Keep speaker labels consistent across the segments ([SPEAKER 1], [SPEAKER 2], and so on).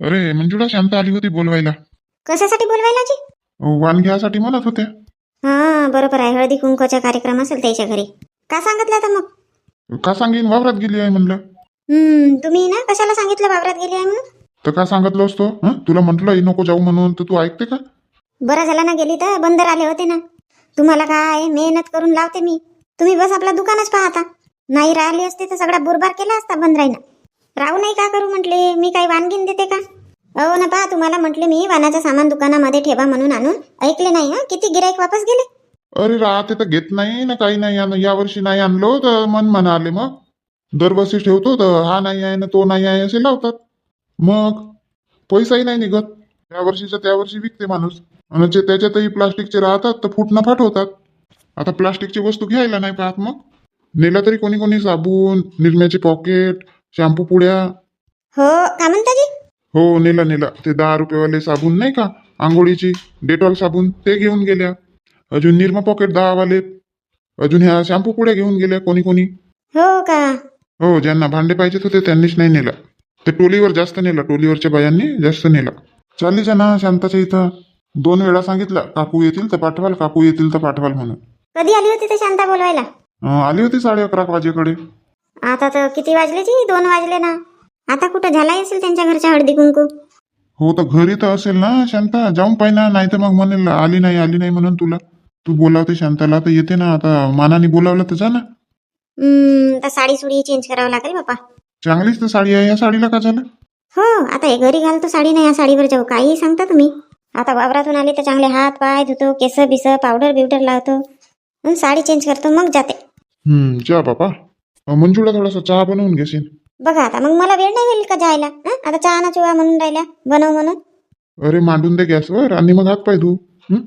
[SPEAKER 1] अरे मंजुळा शांत आली होती बोलवायला.
[SPEAKER 2] कशासाठी बोलवायला जी
[SPEAKER 1] वाण घ्यासाठी म्हणत होत्या.
[SPEAKER 2] हा बरोबर आहे. हळदी कुंकवाचा कार्यक्रम असेल त्याच्या घरी. का सांगितलं आता मग?
[SPEAKER 1] का सांगेन? वावरात गेली आहे म्हणलं.
[SPEAKER 2] हम्म तुम्ही ना कशाला सांगितलं वावरात गेली आहे म्हणून?
[SPEAKER 1] तर का सांगितलं असतो? हं? तुला म्हटलं नको जाऊ म्हणून. तर तू ऐकते का?
[SPEAKER 2] बरं झालं ना गेली तर बंदर आले होते ना. तुम्हाला काय मेहनत करून लावते मी? तुम्ही बस आपला दुकानच पाहता. नाही राहिली असते तर सगळा बुरबार केला असता बंद राहीनं राहू नाही का करू म्हटले? मी काही वानगीन देते का? अहो ना पहा तुम्हाला म्हटले मी वानाचं सामान दुकानामध्ये ठेवा म्हणून आणून ऐकले नाही हा? किती गिराईक वापस गेले?
[SPEAKER 1] अरे राहते तर घेत नाही ना काही नाही या यावर्षी नाही आणलो तर मन म्हणा आले मग. दरवर्षी ठेवतो तर हा नाही आहे ना तो नाही आहे असे लावतात. मग पैसाही नाही निघत. त्या वर्षीचा त्या वर्षी विकते माणूस. आणि जे त्याच्यातही प्लास्टिकचे राहतात तर फुटणं फाटवतात. होतात आता प्लास्टिकची वस्तू घ्यायला नाही पाहत मग. नेला तरी कोणी कोणी साबून निरम्याचे पॉकेट शॅम्पू पुड्या
[SPEAKER 2] हो. का म्हणता जी
[SPEAKER 1] हो नेला नेला. ते दहा रुपयेवाले साबण नाही का? आंघोळीची डेटॉल साबण ते घेऊन गेल्या. अजून निरमा पॉकेट दहावाले. अजून ह्या शॅम्पू पुड्या घेऊन गेल्या कोणी कोणी?
[SPEAKER 2] हो का?
[SPEAKER 1] हो ज्यांना भांडे पाहिजेत होते त्यांनीच नाही नेला. ते टोलीवर जास्त नेला टोलीवरच्या बायांनी जास्त नेला. चालीच्या ना शांताच्या इथं. दोन वेळा सांगितलं काकू येतील तर पाठवाल काकू येतील तर पाठवाल म्हणून.
[SPEAKER 2] कधी आली होती ते शांता बोलवायला?
[SPEAKER 1] अं, आली होती साडे अकरा वाजेकडे.
[SPEAKER 2] आता तर किती वाजले जी? दोन वाजले ना. आता कुठं झालाही असेल त्यांच्या घरच्या हळदी कुंकू?
[SPEAKER 1] हो तर घरी तर असेल ना शांता. जाऊन पाहि ना नाही तर मग म्हणेल आली नाही आली नाही म्हणून तुला. तू बोलावते शांताला तर येते ना. आता मानाने बोलावलं तर जा ना.
[SPEAKER 2] हम्म, तर साडी सुडी चेंज करावं लागेल बापा
[SPEAKER 1] चांगलीच तर साडी आहे या साडीला का झालं?
[SPEAKER 2] हो आता हे घरी घालतो साडी नाही या साडीवर जाऊ. काही सांगता तुम्ही. आता वावरातून आली तर चांगले हात पाय धुतो केस बिस पावडर बिवडर लावतो. मग साडी चेंज करतो मग जाते.
[SPEAKER 1] हम्म जा बापा मंजूला थोडासा चहा बनवून घेशील.
[SPEAKER 2] बघा आता मग मला वेळ नाही होईल का जायला? हं? आता चहा ना चुहा म्हणून राहिल्या बनव म्हणून.
[SPEAKER 1] अरे मांडून दे गॅसवर आणि मग हात पाय धू. हं?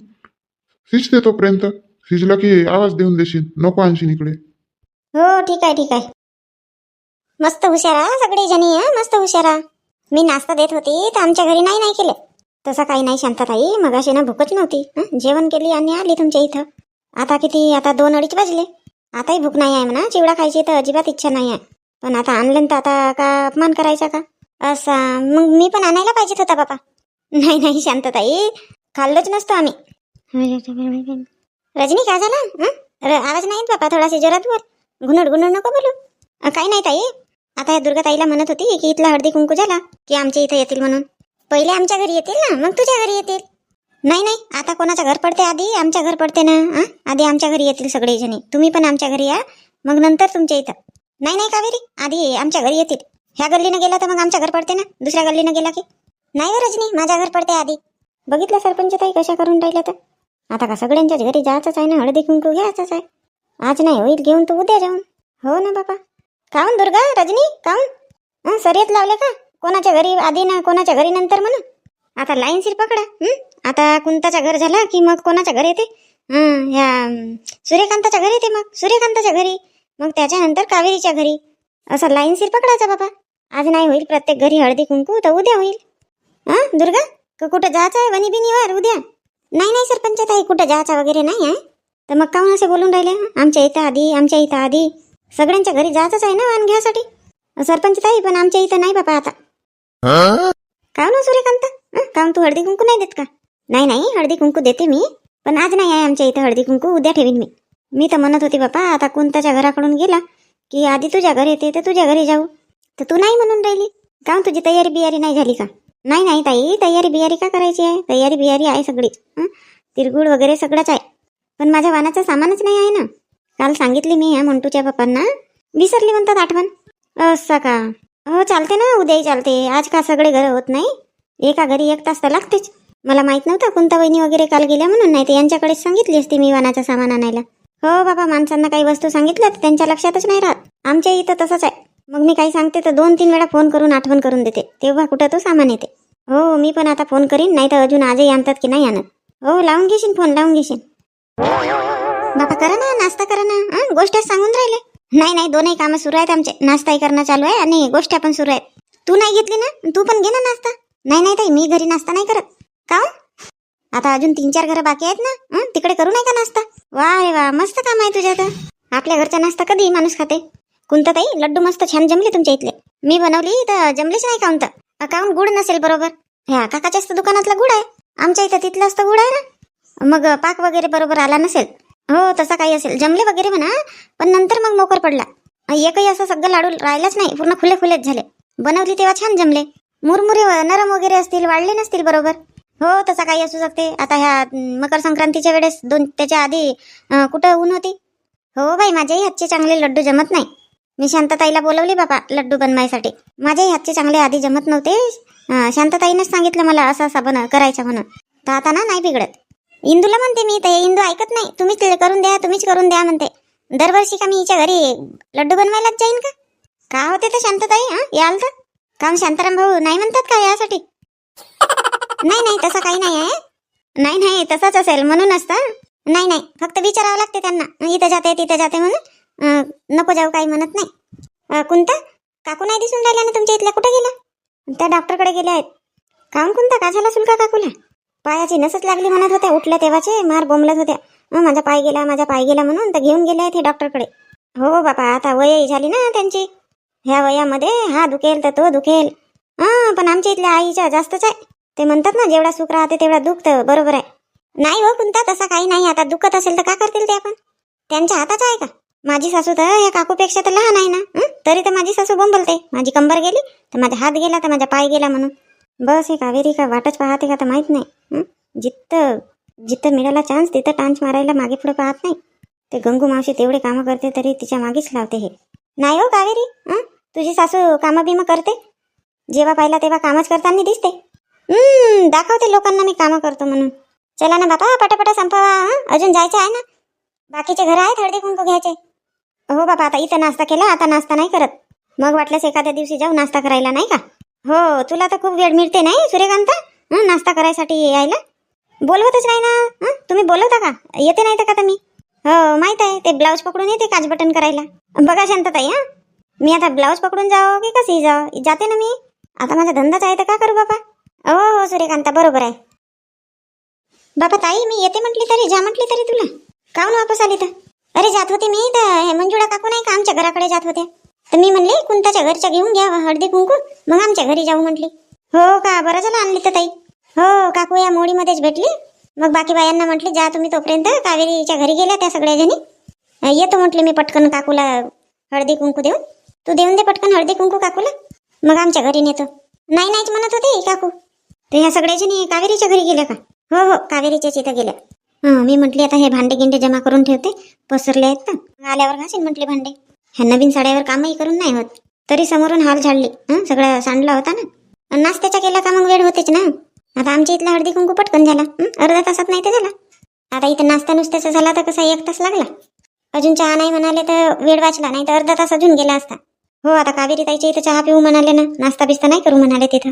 [SPEAKER 1] शिजते तोपर्यंत. शिजला की आवाज देऊन देशील. नको आणशील इकडे.
[SPEAKER 2] हो ठीक आहे ठीक आहे. मस्त हुशारा सगळी जणी हा? मस्त हुशारा मी नाश्ता देत होती तर आमच्या घरी नाही नाही केलं. तसं काही नाही शांताताई. मगाशी ना भूकच नव्हती हं? जेवण केली आणि आली तुमच्या इथं. आता किती आता दोन अडीच वाजले. आताही भूक नाही आहे म्हणा. चिवडा खायची तर अजिबात इच्छा नाही आहे. पण आता आणलं तर आता का अपमान करायचा का? असा. मग मी पण आणायला पाहिजेत होता बाबा. नाही नाही शांतताई. खाल्लोच नसतो आम्ही. रजनी काय झालं? र- आवाज नाही येत बाबा थोडासा जोरात बोल. गुणड गुणड नको बोलू. काही नाही ताई. आता या दुर्गा ताईला म्हणत होती की इथला हळदी कुंकू झाला की आमच्या इथं येतील म्हणून. पहिले आमच्या घरी येतील ना? मग तुझ्या घरी येतील. नाही नाही आता कोणाचं घर पडते आधी? आमच्या घर पडते ना हां? आधी आमच्या घरी येतील सगळे जणी तुम्ही पण आमच्या घरी या मग नंतर तुमच्या इथं. नाही नाही कावेरी आधी आमच्या घरी येतील. ह्या गल्लीनं गेला तर मग आमच्या घर पडते ना? दुसऱ्या गल्लीनं गेला की? नाही हो रजनी माझ्या घर पडते आधी. बघितलं सरपंच ताई कशा करून राहिल्या तर? आता का सगळ्यांच्याच घरी जायचंच आहे ना? हळदी कुंकू घ्यायचंच आहे. आज नाही होईल घेऊन तू उद्या जाऊन. हो ना बाबा काऊन दुर्गा रजनी काऊन? सर येत लावले का? कोणाच्या घरी आधी ना कोणाच्या घरी नंतर म्हणून? आता लाईन सिर पकडा आता कुंताच्या घर झाला की मग कोणाच्या घरी येते? हं, ह्या सूर्यकांताच्या घरी येते मग. सूर्यकांताच्या घरी. मग त्याच्यानंतर कावेरीच्या घरी. असं लाईन सिर पकडायचा बाबा. आज नाही होईल प्रत्येक घरी हळदी कुंकू तर उद्या होईल. हा दुर्गा? का कुठं जायचं आहे? वनी बिनीवर उद्या? नाही नाही सरपंच ताई कुठं जायचं वगैरे नाही आहे तर मग काहून असे बोलून राहिले? आमच्या इथं आधी आमच्या इथं आधी. सगळ्यांच्या घरी जायचंच आहे ना वाण घ्यासाठी? सरपंच ताई पण आमच्या इथं नाही बाबा आता. काहून हो सूर्यकांत? काहून तू हळदी कुंकू नाही देत का? नाही नाही हळदी कुंकू देते मी पण आज नाही आहे आमच्या इथं हळदी कुंकू उद्या ठेवीन मी. मी तर म्हणत होती बापा आता कुंताच्या घराकडून गेला की आधी तुझ्या घरी येते तर तुझ्या घरी जाऊ. तर तू नाही म्हणून राहिली. का तुझी तयारी बियारी नाही झाली का? नाही नाही ताई तयारी बियारी का करायची आहे? तयारी बियारी आहे सगळीच तिरगुळ वगैरे सगळंच आहे. पण माझ्या वानाचं सामानच नाही आहे ना? काल सांगितली मी ह्या मंटूच्या पप्पांना. विसरली म्हणतात आठवण. असं का? हो चालते ना उद्याही चालते. आज का सगळे घर होत नाही? एका घरी एक तास तर लागतेच. मला माहीत नव्हतं कोणता वहिनी वगैरे काल गेल्या म्हणून नाही तर यांच्याकडेच सांगितली असती मी वानाचं सामान आणायला. हो बाबा माणसांना काही वस्तू सांगितल्या तर त्यांच्या लक्षातच नाही राहत. आमच्या इथं तसंच आहे. मग मी काही सांगते तर दोन तीन वेळा फोन करून आठवण करून देते. तेव्हा कुठं तो सामान येते. हो मी पण आता फोन करीन नाही तर अजून आजही आणतात की नाही आणत. हो लावून घेशील फोन लावून घेशील बाबा करा ना नाश्ता करा ना. गोष्ट सांगून राहिले. नाही नाही दोनही कामं सुरू आहेत आमचे. नाश्ताही करणं चालू आहे आणि गोष्टी पण सुरू आहेत. तू नाही घेतली ना? तू पण घे ना नाश्ता. नाही नाही ताई मी घरी नाश्ता नाही करत. काऊन आता अजून तीन चार घरं बाकी आहेत ना? तिकडे करू नाही का नाश्ता? वा रे वा मस्त काम आहे तुझ्या तर. आपल्या घरचा नाश्ता कधी माणूस खाते. कोणता ताई लड्डू मस्त छान जमले तुमच्या इथले. मी बनवली तर जमलीच नाही काऊन तर? काउन गुड नसेल बरोबर. ह्या काकाच्याच असतं दुकानातला गुड आहे. आमच्या इथं तिथलं असतं गुड आहे ना? मग पाक वगैरे बरोबर आला नसेल? हो तसा काही असेल. जमले वगैरे म्हणा पण नंतर मग मोकर पडला. एकही असं सगळं लाडू राहिलाच नाही. पूर्ण खुले खुलेच झाले. बनवली तेव्हा छान जमले. मुरमुरे व- नरम वगैरे असतील वाढले नसतील बरोबर. हो तसा काही असू शकते. आता ह्या मकर संक्रांतीच्या वेळेस दोन त्याच्या आधी कुठं ऊन होती? हो बाई माझ्याही हातचे चांगले लड्डू जमत नाही. मी शांतताईला बोलवली बाबा लड्डू बनवायसाठी. माझ्याही हातचे चांगले आधी जमत नव्हते. शांतताईनंच शांतताईनेच सांगितलं मला असं असं बन करायचं म्हणून. तर आता ना नाही बिघडत. इंदूला म्हणते मी तर हे इंदू ऐकत नाही. तुम्हीच करून द्या तुम्हीच करून द्या म्हणते. दरवर्षी का मी हिच्या घरी लड्डू बनवायलाच जाईन का? का होते तर शांतताई हां? याल तर. काम शांताराम भाऊ नाही म्हणतात का यासाठी? नाही नाही तसं काही नाही आहे. नाही नाही तसंच असेल. म्हणून असतं. नाही नाही फक्त विचारावं लागते त्यांना. इथं जाते तिथं जाते म्हणून. नको जाऊ काही म्हणत नाही. कोणता काकू नाही दिसून राहिल्या ना तुमच्या इथल्या? कुठं गेला त्या डॉक्टरकडे गेल्या आहेत. काम कोणता का झाला सुलका काकूला? पायाची नसच लागली म्हणत होत्या. उठल्या तेव्हाचे मार बोंबलत होत्या. माझा पाय गेला माझा पाय गेला म्हणून तर घेऊन गेले आहेत हे डॉक्टरकडे. हो बापा आता वयही झाली ना त्यांची. ह्या वयामध्ये हा दुखेल तर तो दुखेल. हां पण आमच्या इथल्या आईच्या जास्तच आहे. ते म्हणतात ना जेवढा सुख राहते तेवढा दुःख तर बरोबर आहे. नाही हो कोणता तसा काही नाही. आता दुखत असेल तर का करतील ते आपण? त्यांच्या हाताच आहे का? माझी सासू तर या काकूपेक्षा तर लहान आहे ना. तरी तर माझी सासू बोंबलते. माझी कंबर गेली तर माझा हात गेला तर माझा पाय गेला म्हणून. बस हे कावेरी का वाटच पाहते का तर माहीत नाही. जिथं जिथं मिळाला चान्स तिथं टांच मारायला मागे पुढे पाहत नाही. ते गंगू मावशी तेवढे कामं करते तरी तिच्या मागेच लावते हे. नाही हो कावेरी. तुझी सासू कामं बिमं करते? जेव्हा पाहिला तेव्हा कामच करताना दिसते. हम्म दाखवते लोकांना मी कामं करतो म्हणून. चला ना बापा पटापटा संपवा हं? अजून जायचं आहे ना? बाकीचे घर आहेत हळदी कुंकू घ्यायचे. हो बाबा आता इथं नाश्ता केला आता नाश्ता नाही करत. मग वाटल्यास एखाद्या दिवशी जाऊ नाश्ता करायला नाही का? हो तुला तर खूप वेळ मिळते नाही सूर्यकांता? हं, नाश्ता करायसाठी यायला? बोलवतच नाही ना हं? तुम्ही बोलवता का? येते नाही तर का तर मी हो माहीत आहे ते ब्लाऊज पकडून येते काच बटन करायला. बघा शांतताई हा? मी आता ब्लाऊज पकडून जाओ की कशी जाओ जाते ना मी? आता माझा धंदाच आहे तर का करू बाबा हो हो सूर्यकांता बरोबर आहे. बाबा ताई मी येते म्हटली तरी जा म्हटली तरी तुला. काहून वापस आली तर? अरे जात होते मी तर हे मंजुळा काकू नाही का आमच्या घराकडे जात होते. तर मी म्हणले कुंताच्या घरच्या घेऊन घ्या हळदी कुंकू मग आमच्या घरी जाऊ म्हटली. हो का बरं झालं आणली तर ताई. हो काकू या मोडीमध्येच भेटली. मग बाकी बायांना म्हटले जा तुम्ही तोपर्यंत कावेरीच्या घरी गेल्या त्या सगळ्या जणी. येतो म्हटले मी पटकन काकूला हळदी कुंकू देऊन. तू देऊन दे पटकन हळदी कुंकू काकूला. मग आमच्या घरी नेतो. नाही नाहीच म्हणत होते काकू. तर ह्या सगळ्या नाही कावेरीच्या घरी गेल्या का? हो हो कावेरीच्याच इथं गेल्या. हं मी म्हटली आता हे भांडे गिंडे जमा करून ठेवते. पसरले आहेत ना आल्यावर घासीन म्हटले भांडे. ह्या नवीन साड्यावर कामही करून नाही होत. तरी समोरून हाल झाडली. हं सगळा सांडला होता ना? नाश्त्याचा केला का मग? वेळ होतेच ना? आता आमच्या इथला हळदी कुंकू पटकन झाला. अर्धा अर्ध्या तासात नाही तर झाला. आता इथं नाश्ता नुसत्याचा झाला तर कसा एक तास लागला? अजून चहा नाही म्हणाले तर वेळ वाचला नाही तर अर्धा तास अजून गेला असता. हो आता कावेरी ताईच्या इथं चहा पिऊ म्हणाले ना? नाश्ता बिस्ता नाही करू म्हणाले तिथं.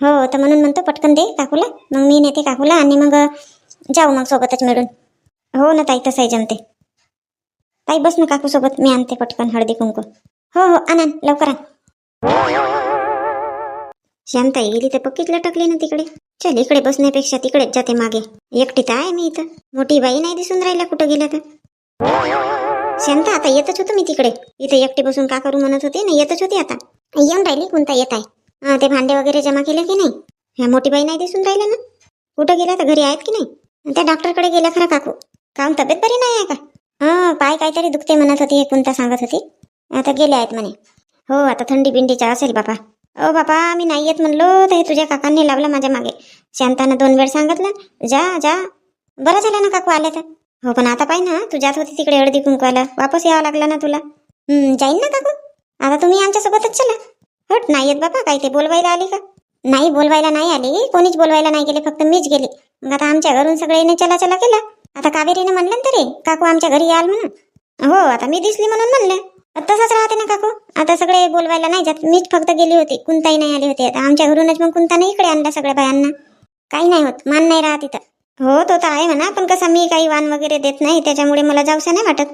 [SPEAKER 2] हो तर म्हणून म्हणतो पटकन दे काकूला. मग मी नेते काकूला आणि मग जाऊ मग सोबतच मिळून. हो ना ताई तसंही जमते. ताई बस ना काकू सोबत. मी आणते पटकन हळदी कुंकू. हो हो आण लवकर आण. शांताई गेली तर पक्कीच लटकली ना तिकडे. चल इकडे बसण्यापेक्षा तिकडेच जाते मागे. एकटी तर आहे मी इथं. मोठी बाई नाही दिसून राहिल्या कुठं गेल्या तर. शांता आता येतच होतो मी तिकडे. इथं एकटी बसून का करू म्हणत होते? ना येतच होती आता. येऊन राहिली कोणता येत आहे? ते भांडे वगैरे जमा केले की नाही? ह्या मोठी बाई नाही दिसून राहिल्या ना? कुठं गेल्या? तर घरी आहेत की नाही? त्या डॉक्टरकडे गेल्या खरं काकू. काहून तब्येत बरी नाही आहे का? हा पाय काहीतरी दुखते म्हणत होती हे कोणता सांगत होती. आता गेल्या आहेत म्हणे. हो आता थंडी बिंडीचा असेल बापा. ओ बापा मी नाही येत म्हणलो तर हे तुझ्या काकांनी लावलं माझ्या मागे. शांतानं दोन वेळ सांगितलं जा जा. बरं झालं ना काकू आले तर. हो पण आता पाय ना तू जात होती तिकडे हळदी कुंकवाला. वापस यावं लागलं ना तुला. हं, जाईन ना काकू. आता तुम्ही आमच्यासोबतच चला. हट नाही येत बाबा काही ते बोलवायला आली का? नाही बोलवायला नाही आली. कोणीच बोलवायला नाही गेले फक्त मीच गेली. मग आता आमच्या घरून सगळ्यांनी चला चला केला. आता कावेरीने म्हणलं ना तरी काकू आमच्या घरी याल म्हणून. हो आता मी दिसली म्हणून म्हणलं. तसंच राहते ना काकू. आता सगळे बोलवायला नाही जात. मीच फक्त गेली होती. कुंताही नाही आली होती. आता आमच्या घरूनच मग कुंताने इकडे आणला सगळ्या बायांना. काही नाही होत. मान नाही राहत इथं. हो तो तर आहे म्हणा पण कसं मी काही वाण वगैरे देत नाही त्याच्यामुळे मला जाऊसा नाही वाटत.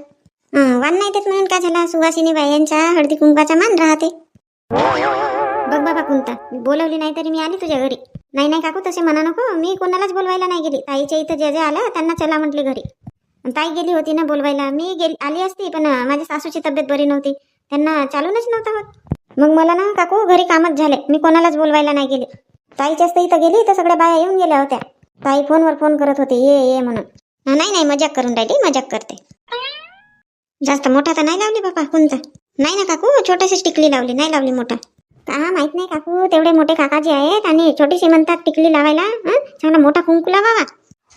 [SPEAKER 2] वान वाण नाही देत म्हणून का झाला? सुवासिनी बायांच्या हळदी कुंकवाचा मान राहते. बघ बाबा कुंता मी बोलवली नाही तरी मी आली तुझ्या घरी. नाही नाही काकू तसे म्हणा नको. मी कोणालाच बोलवायला नाही गेली. ताईच्या इथं जे जे आलं त्यांना चला म्हटली घरी. ताई गेली होती ना बोलवायला. मी गेली आली असती पण माझ्या सासूची तब्येत बरी नव्हती. त्यांना चालूनच नव्हता होत. मग मला ना काकू घरी कामच झाले. मी कोणालाच बोलवायला नाही गेले. ताईच्याच इथं गेली तर सगळ्या बाया येऊन गेल्या होत्या. ताई फोनवर फोन करत होते ये ये म्हणून. नाही नाही मजाक करून राहिली मजाक करते. जास्त मोठा तर नाही लावली बापा कोणता नाही ना काकू छोटीशीच टिकली लावली नाही लावली मोठा. का माहीत नाही काकू तेवढे मोठे काकाजी आहेत आणि छोटीशी म्हणतात टिकली लावायला हं? चांगला मोठा कुंकू लावावा.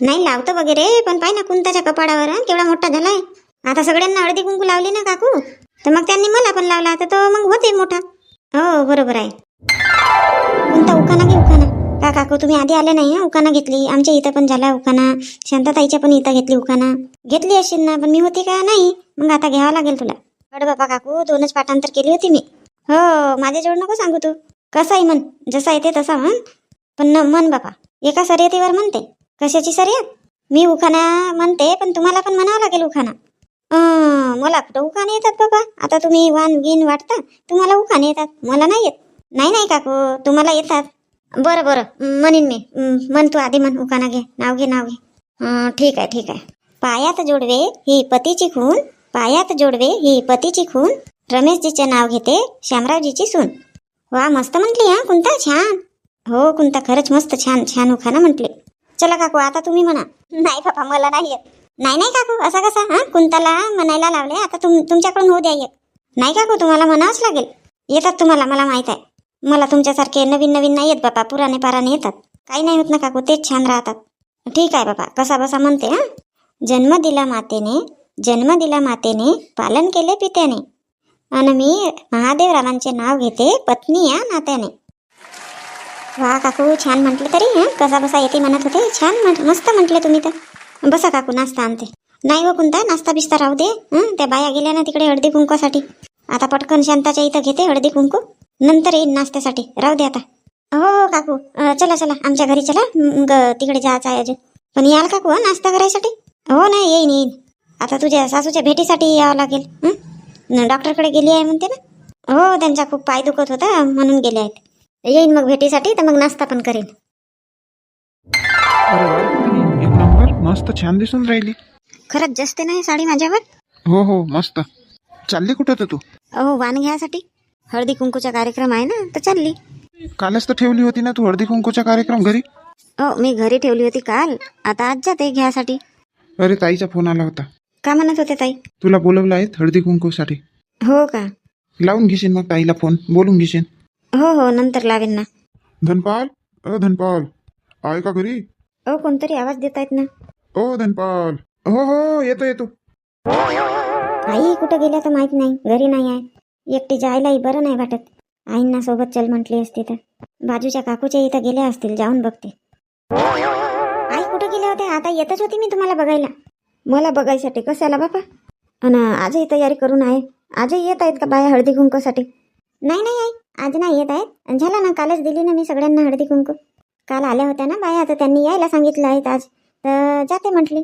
[SPEAKER 2] नाही लावतो वगैरे पण पाय ना कुंताच्या कपाडावर हं, केवढा मोठा झालाय. आता सगळ्यांना हळदी कुंकू लावली ना काकू? तर मग त्यांनी मला पण लावला तर तो मग होते मोठा. हो बरोबर आहे. कोणता उखाना घे उखाना. का काकू तुम्ही आधी आले नाही हं? उखाना घेतली. आमच्या इथं पण झाला उखाना. शांताताईच्या पण इथं घेतली उखाना. घेतली असेल ना पण मी होती का? नाही. मग आता घ्यावं लागेल तुला. बापा काकू दोनच पाठांतर केली होती मी. हो माझ्याजवळ नको सांगू तू. कसाही म्हण जसा येते तसा म्हण. पण न म्हण बापा एका शर्यतीवर म्हणते. कशाची शर्यत? मी उखाना म्हणते पण तुम्हाला पण म्हणावं लागेल उखाना मला कुठं उखाने येतात बाबा? आता तुम्ही वान गिन वाटता तुम्हाला उखाने येतात. मला नाही येत. नाही नाही काकू तुम्हाला येतात. बरं बरं म्हणीन मी. म्हण तू आधी म्हण उखाणा घे नाव घे नाव घे. ठीक आहे ठीक आहे. पायात जोडवे ही पतीची खून. पायात जोडवे ही पतीची खून. रमेशजीचे नाव घेते श्यामरावजीची सून. वा मस्त म्हटली हा कुंता छान. हो कुंता खरंच मस्त छान छान उखाणा म्हटले. चला काकू आता तुम्ही म्हणा. नाही बाबा मला नाही येत. नाही नाही काकू असा कसा हा कुंताला म्हणायला लावले आता तुम तुमच्याकडून होऊ द्या एक नाही काकू तुम्हाला म्हणावंच लागेल. येतात तुम्हाला मला माहीत आहे. मला तुमच्यासारखे नवीन नवीन नाही येत बापा पुराने पाराने येतात. काही नाही होत ना काकू तेच छान राहतात. ठीक आहे बाबा कसा बसा म्हणते हा. जन्म दिला मातेने जन्म दिला मातेने पालन केले पित्याने. आणि मी महादेवरावांचे नाव घेते पत्नी या नात्याने. वा काकू छान म्हटले तरी हां? कसा बसा येते म्हणत होते? छान म्हट- मस्त म्हटले तुम्ही तर. बसा काकू नाश्ता आणते. नाही हो व कोणता नाश्ता बिस्ता राहू दे हं? त्या बाया गेल्या ना तिकडे हळदी कुंकवासाठी. आता पटकन शांताच्या इथं घेते हळदी कुंकू. नंतर येईन नाश्त्यासाठी. राहू दे आता. हो हो काकू. चला चला. आमच्या घरी चला. तिकडे जायचं आहे अजून. पण याल काकू हां नाश्ता करायसाठी? हो नाही येईन येईन. आता तुझ्या सासूच्या भेटीसाठी यावं लागेल हं? डॉक्टरकडे गेली आहे म्हणते ना? हो त्यांचा खूप पाय दुखत होता म्हणून गेले आहेत. येईन मग भेटीसाठी तर मग नाश्ता पण करेन.
[SPEAKER 1] एक नंबर मस्त छान दिसून राहिली.
[SPEAKER 2] खरंच जसते नाही साडी माझ्यावर?
[SPEAKER 1] हो हो मस्त. चालली कुठं तर तू?
[SPEAKER 2] अहो वाण घ्यासाठी. हळदी कुंकूचा कार्यक्रम आहे ना तर चालली.
[SPEAKER 1] कालच तर ठेवली होती ना तू हळदी कुंकूचा कार्यक्रम घरी?
[SPEAKER 2] हो मी घरी ठेवली होती काल. आता आज जाते घ्यासाठी.
[SPEAKER 1] अरे ताईचा फोन आला होता.
[SPEAKER 2] का म्हणत होते ताई?
[SPEAKER 1] तुला बोलवलं आहे हळदी कुंकूसाठी.
[SPEAKER 2] हो का?
[SPEAKER 1] लावून घेशील मग ताईला फोन बोलून घेशील.
[SPEAKER 2] हो हो नंतर लावेन ना.
[SPEAKER 1] धनपाल? अ धनपाल. आहे का घरी?
[SPEAKER 2] अहो कोणतरी आवाज देत आहेत ना.
[SPEAKER 1] ओ धनपाल. हो हो येतो येतो.
[SPEAKER 2] आई कुठं गेल्या तर माहीत नाही. घरी नाही आहे. एकटी जायलाही बरं नाही वाटत. आईंना सोबत चल म्हटली असती तर. बाजूच्या काकूच्या इथं गेल्या असतील जाऊन बघते. आई कुठं गेल्या होत्या? आता येतच होती मी तुम्हाला बघायला. मला बघायसाठी कशाला बापा? आणि आजही तयारी करून आहे. आजही येत आहेत का बाया हळदी कुंकूसाठी? नाही नाही आई आज नाही येत आहेत. झाला ना कालच दिली ना मी सगळ्यांना हळदी कुंकू. काल आल्या होत्या ना बाया तर त्यांनी यायला सांगितलं आहेत आज. तर जाते म्हटली.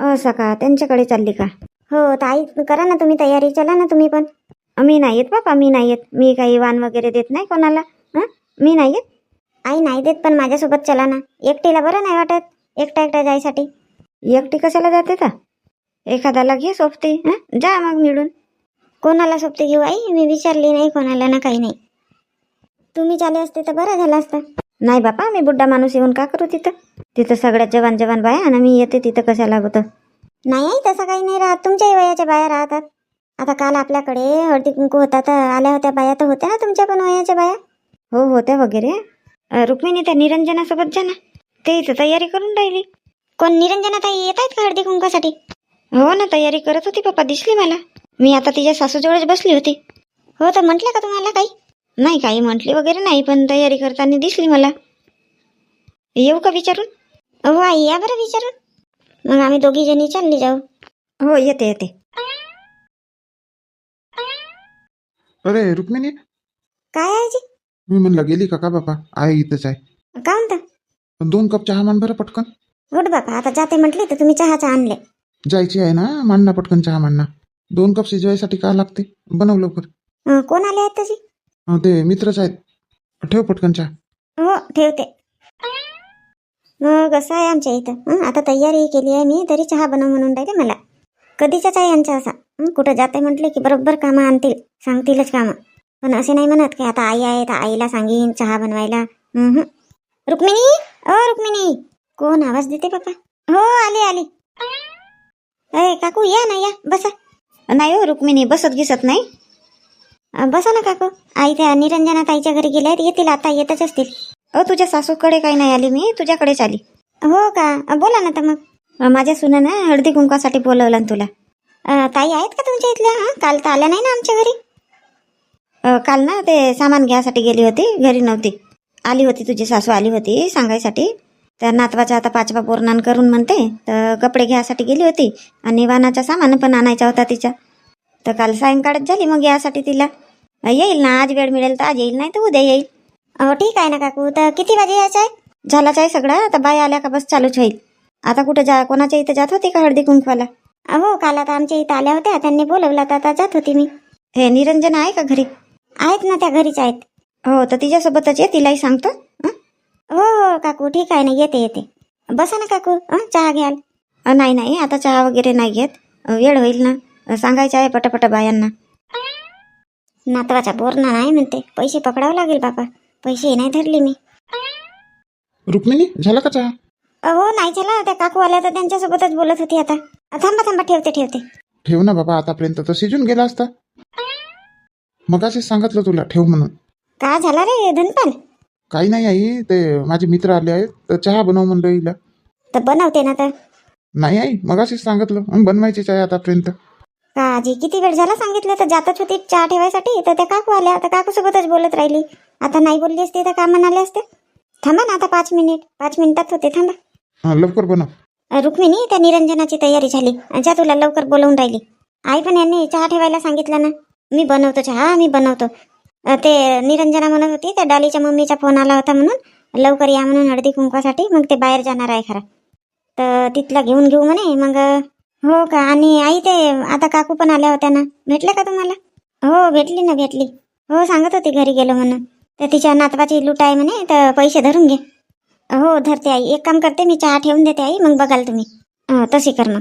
[SPEAKER 2] असं का? त्यांच्याकडे चालली का? हो तर आई करा ना तुम्ही तयारी चला ना तुम्ही पण. मी नाही येत बापा मी नाही येत. मी काही वाण वगैरे देत नाही कोणाला. हं? मी नाही येत. आई नाही देत पण माझ्यासोबत चला ना. एकटीला बरं नाही वाटत एकटा एकटा जायसाठी. एकटी कशाला जाते का एखाद्याला घे सोबती हं? जा मग मिळून. कोणाला सोबती घेऊ आई? मी विचारली नाही कोणाला ना काही नाही. तुम्ही चाले असते तर बरं झालं असतं. नाही बापा मी बुड्ढा माणूस येऊन का करू तिथं? तिथं सगळ्यात जवान जवान बाया आणि मी येते तिथं कशाला होतं नाही आई तसं काही नाही राहत. तुमच्याही वयाच्या बाया राहतात. आता काल आपल्याकडे हळदी कुंकू होता तर आल्या होत्या बाया. तर होत्या ना तुमच्या पण वयाच्या बाया? हो होत्या वगैरे. रुक्मिणी त्या निरंजनासोबत जा ना. ते इथं तयारी करून राहिली. कोण निरंजना ताई येत आहेत का हळदी कुंकासाठी हो ना तयारी करत होती पप्पा दिसली मला. मी आता तिच्या सासूजवळच बसली होती. हो तर म्हटलं का तुम्हाला काही? नाही काही म्हटली वगैरे नाही पण तयारी करताना दिसली मला. येऊ का विचारून? हो आई या बरं विचारून. मग आम्ही दोघी जणी चालली जाऊ. हो येते येते.
[SPEAKER 1] अरे रुक्मिणी.
[SPEAKER 2] काय आहे जी
[SPEAKER 1] मी म्हणलं गेली का का बापा? आहे इथंच आहे.
[SPEAKER 2] का म्हणता
[SPEAKER 1] दोन कप चहा मान बरं पटकन.
[SPEAKER 2] गुड बापा आता जाते म्हटली तर तुम्ही चहाचा आणले.
[SPEAKER 1] जायची आहे ना मांडना पटकन चहा मांडना दोन कप शिजवायसाठी का लागते? बनव लवकर.
[SPEAKER 2] अं, कोण आले आहेत तशी?
[SPEAKER 1] अं, ते मित्रच आहेत. ठेव पटकन चहा.
[SPEAKER 2] हो ठेवते. मग असं आहे आमच्या इथं. हं, आता तयारी केली आहे मी तरी चहा बनव म्हणून राहिले मला. कधीचाच आहे यांचा असा. हं, कुठं जाते म्हटले की बरोबर कामं आणतील सांगतीलच कामं. पण असे नाही म्हणत की आता आई आहे तर आईला सांगीन चहा बनवायला. रुक्मिणी? ओ रुक्मिणी. कोण आवाज देते बाबा हो आली आली. अरे काकू या ना या बसा. नाही हो रुक्मिणी बसत गिसत नाही. बसा ना काकू. आई त्या निरंजना ताईच्या घरी गेल्या आहेत. येतील आता येतच असतील. अ तुझ्या सासूकडे काही नाही आली मी तुझ्याकडेच आली. हो का? बोला ना तर मग. माझ्या सुनं हळदी कुंकासाठी बोलवलं ना तुला. ताई आहेत का तुमच्या इथल्या? हां काल तर आल्या नाही ना आमच्या घरी? काल ना ते सामान घ्यायसाठी गेली होती घरी नव्हती. आली होती तुझी सासू आली होती सांगायसाठी. तर नातवाचा आता पाचवा बोरनान करून म्हणते तर कपडे घ्यायसाठी गेली होती आणि वानाचा सामान पण आणायचा होता तिच्या. तर काल सायंकाळच झाली मग यासाठी तिला. येईल ना आज वेळ मिळेल तर आज येईल नाही तर उद्या येईल. हो ठीक आहे ना काकू तर किती वाजे यायचं आहे? झालाच आहे सगळं आता बाय आल्या का बस चालूच होईल. आता कुठं जा कोणाच्या इथं जात होती का हळदी कुंकवाला? हो काल आता आमच्या इथं आल्या होत्या त्यांनी बोलवलं तर आता जात होती मी. हे निरंजन आहे का घरी? आहेत ना त्या घरीच आहेत. हो तर तिच्यासोबतच ये तिलाही सांगतो. हं? हो काकू ठीक आहे ना येते येते. बसा ना काकू हं, चहा घ्याल. अ, नाही नाही आता चहा वगैरे नाही घेत. अ, वेळ होईल ना. अ, सांगायचं आहे पटापटा बायांना. नातवाचा बोरना नाही म्हणते. पैसे पकडावं लागेल बाबा पैसे नाही धरले मी.
[SPEAKER 1] रुक्मिणी झाला का चहा?
[SPEAKER 2] हो नाही झाला. त्या काकू आल्या तर त्यांच्यासोबतच बोलत होती आता. अ, थांबा थांबा ठेवते ठेवते.
[SPEAKER 1] ठेव ना बाबा आतापर्यंत तर शिजून गेला असता. मगाशीच सांगितलं तुला ठेव म्हणून.
[SPEAKER 2] का झाला रे धनपाल?
[SPEAKER 1] काही नाही आई ते माझे मित्र आले आहेत तर चहा बनव म्हणलं हिला.
[SPEAKER 2] तर बनवते ना तर.
[SPEAKER 1] नाही आई मगाशीच सांगितलं अन बनवायचीच आहे आतापर्यंत.
[SPEAKER 2] आजी किती वेळ झाला सांगितलं? तर जातच होती चहा ठेवायसाठी तर त्या काकू आल्या तर काकू सोबतच बोलत राहिली. आता नाही बोलली असती तर का म्हणाले असते? थांबा ना आता पाच मिनिट पाच मिनिटात होते थांबा.
[SPEAKER 1] हा लवकर बनव.
[SPEAKER 2] अ, रुक्मिणी त्या निरंजनाची तयारी झाली. जा तुला लवकर बोलवून राहिली. आई पण यांनी चहा ठेवायला सांगितलं ना. मी बनवतो चहा मी बनवतो. ते निरंजना म्हणत होती त्या डालीच्या मम्मीचा फोन आला होता म्हणून लवकर या म्हणून हळदी कुंकवासाठी मग ते बाहेर जाणार आहे खरं. तर तिथला घेऊन घेऊ म्हणे मग हो का? आणि आई ते आता काकू पण आल्या होत्या ना. भेटल्या का तुम्हाला? हो भेटली ना भेटली. हो सांगत होती घरी गेलो म्हणून. तर तिच्या नातवाची लूट आहे म्हणे तर पैसे धरून घे. हो धरते आई. एक काम करते मी चहा ठेवून देते आई मग बघाल तुम्ही. तशी कर मग.